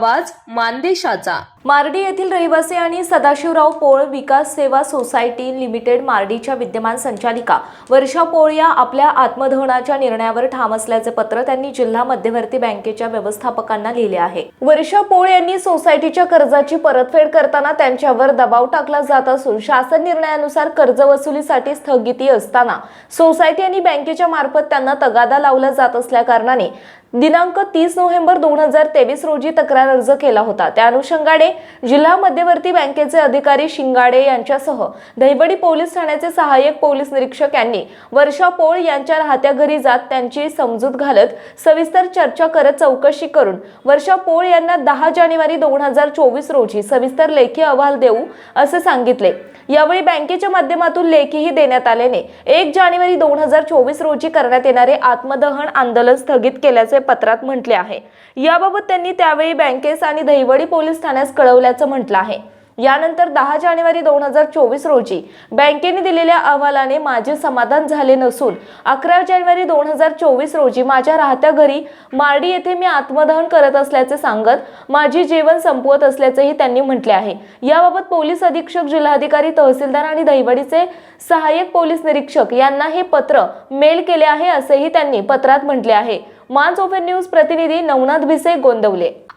आवाज मानदेशाचा. मार्डी येथील रहिवासी आणि सदाशिवराव पोळ विकास सेवा सोसायटी लिमिटेड मार्डीच्या विद्यमान संचालिका वर्षा पोळ या आपल्या आत्मदहनाच्या निर्णयावर ठाम असल्याचे पत्र त्यांनी जिल्हा मध्यवर्ती बँकेच्या व्यवस्थापकांना लिहिले आहे. वर्षा पोळ यांनी सोसायटीच्या कर्जाची परतफेड करताना त्यांच्यावर दबाव टाकला जात असून शासन निर्णयानुसार कर्ज वसुलीसाठी स्थगिती असताना सोसायटी आणि बँकेच्या मार्फत त्यांना तगादा लावला जात असल्या कारणाने दिनांक तीस नोव्हेंबर दोन हजार तेवीस रोजी तक्रार अर्ज केला होता. त्या अनुषंगाने जिल्हा मध्यवर्ती बँकेचे अधिकारी शिंगाडे यांच्यासह दहिवडी पोलीस ठाण्याचे सहाय्यक पोलीस निरीक्षक यांनी वर्षा पोळ यांच्या राहत्या घरी जात त्यांची समजूत घालत सविस्तर चर्चा करत चौकशी करून वर्षा पोळ यांना दहा जानेवारी दोन हजार चोवीस रोजी सविस्तर लेखी अहवाल देऊ असे सांगितले. यावेळी बँकेच्या माध्यमातून लेखीही देण्यात आल्याने एक जानेवारी दोन हजार चोवीस रोजी करण्यात येणारे आत्मदहन आंदोलन स्थगित केल्याचे पत्रात म्हटले आहे. याबाबत त्यांनी त्यावेळी बँकेस आणि दहिवडी पोलीस ठाण्यास कळवल्याचं म्हटलं आहे. यानंतर दहा जानेवारी दोन हजार चोवीस रोजी बँकेने दिलेल्या अहवालाने माझे समाधान झाले नसून अकरा जानेवारी दोन हजार चोवीस रोजी माझ्या राहत्या घरी मार्डी येथे मी आत्मदहन करत असल्याचे सांगत माझी जीवन संपवत असल्याचेही त्यांनी म्हटले आहे. याबाबत पोलीस अधीक्षक जिल्हाधिकारी तहसीलदार आणि दहिवडीचे सहाय्यक पोलीस निरीक्षक यांना हे पत्र मेल केले आहे असेही त्यांनी पत्रात म्हटले आहे. मान्स ओपन न्यूज प्रतिनिधी नवनाथ भिसे गोंदवले.